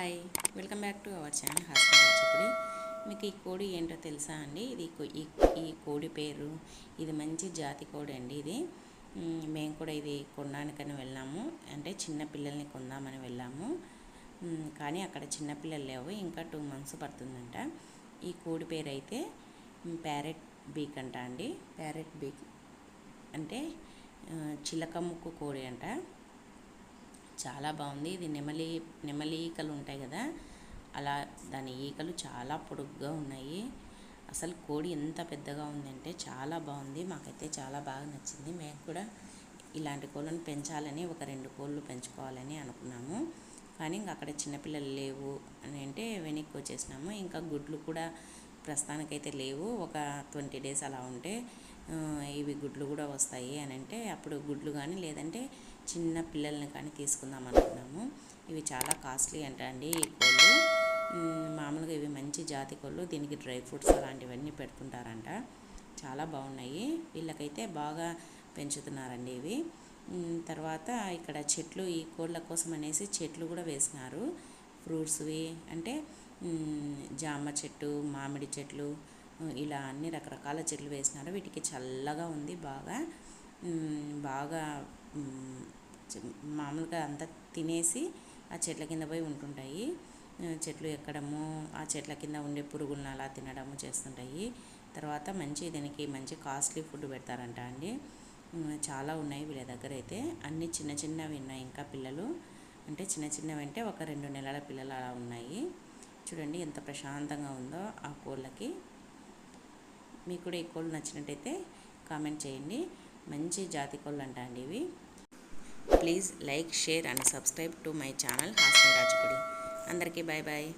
Hi welcome back to our channel hospital Rachapudi మీకు ఈ కోడి ఏంటో తెలుసా అండి? ఇది ఈ ఈ కోడి పేరు ఇది మంచి జాతి కోడి అండి ఇది. మేము కూడా ఇది కొనడానికని వెళ్ళాము. అంటే చిన్న పిల్లల్ని కొందామని వెళ్ళాము. కానీ అక్కడ చిన్నపిల్లలు లేవు. ఇంకా టూ మంత్స్ పడుతుందంట. ఈ కోడి పేరు అయితే ప్యారెట్ బీక్ అంట అండి. ప్యారెట్ బీక్ అంటే చిలకముక్కు చిలక ముక్కు కోడి అంట. చాలా బాగుంది. ఇది నెమలి నెమలి ఈకలు ఉంటాయి కదా అలా దాని ఈకలు చాలా పొడుగ్గా ఉన్నాయి. అసలు కోడి ఎంత పెద్దగా ఉందంటే చాలా బాగుంది. మాకైతే చాలా బాగా నచ్చింది. మేము కూడా ఇలాంటి కోళ్ళను పెంచాలని ఒక రెండు కోళ్ళు పెంచుకోవాలని అనుకున్నాము. కానీ ఇంకా అక్కడ చిన్నపిల్లలు లేవు అని అంటే వెనక్కి వచ్చేసినాము. ఇంకా గుడ్లు కూడా ప్రస్తుతానికైతే లేవు. ఒక ట్వంటీ డేస్ అలా ఉంటే ఇవి గుడ్లు కూడా వస్తాయి అని అంటే అప్పుడు గుడ్లు కానీ లేదంటే చిన్న పిల్లల్ని కానీ తీసుకుందాం అనుకున్నాము. ఇవి చాలా కాస్ట్లీ అంట అండి ఈ కోళ్ళు. మామూలుగా ఇవి మంచి జాతి కోళ్ళు. దీనికి డ్రై ఫ్రూట్స్ అలాంటివన్నీ పెడుతుంటారంట. చాలా బాగున్నాయి. వీళ్ళకైతే బాగా పెంచుతున్నారండి ఇవి. తర్వాత ఇక్కడ చెట్లు ఈ కోళ్ళ కోసం అనేసి చెట్లు కూడా వేసినారు. ఫ్రూట్స్వి అంటే జామ చెట్టు మామిడి చెట్లు ఇలా అన్ని రకరకాల చెట్లు వేసినారు. వీటికి చల్లగా ఉంది బాగా. బాగా మామూలుగా అంతా తినేసి ఆ చెట్ల కింద పోయి ఉంటుంటాయి. చెట్లు ఎక్కడము ఆ చెట్ల కింద ఉండే పురుగులను అలా తినడము చేస్తుంటాయి. తర్వాత మంచి దీనికి మంచి కాస్ట్లీ ఫుడ్ పెడతారంట అండి. చాలా ఉన్నాయి వీళ్ళ దగ్గర అయితే. అన్ని చిన్న చిన్నవి ఉన్నాయి ఇంకా పిల్లలు. అంటే చిన్న చిన్నవి అంటే ఒక రెండు నెలల పిల్లలు అలా ఉన్నాయి. చూడండి ఎంత ప్రశాంతంగా ఉందో ఆ కోళ్ళకి. మీకు కూడా ఈ కోళ్ళు నచ్చినట్టయితే కామెంట్ చేయండి. మంచి జాతి కోళ్ళు అంట అండి ఇవి. Please like share and subscribe to my channel hostel Rajapudi. అందరికీ బాయ్ బాయ్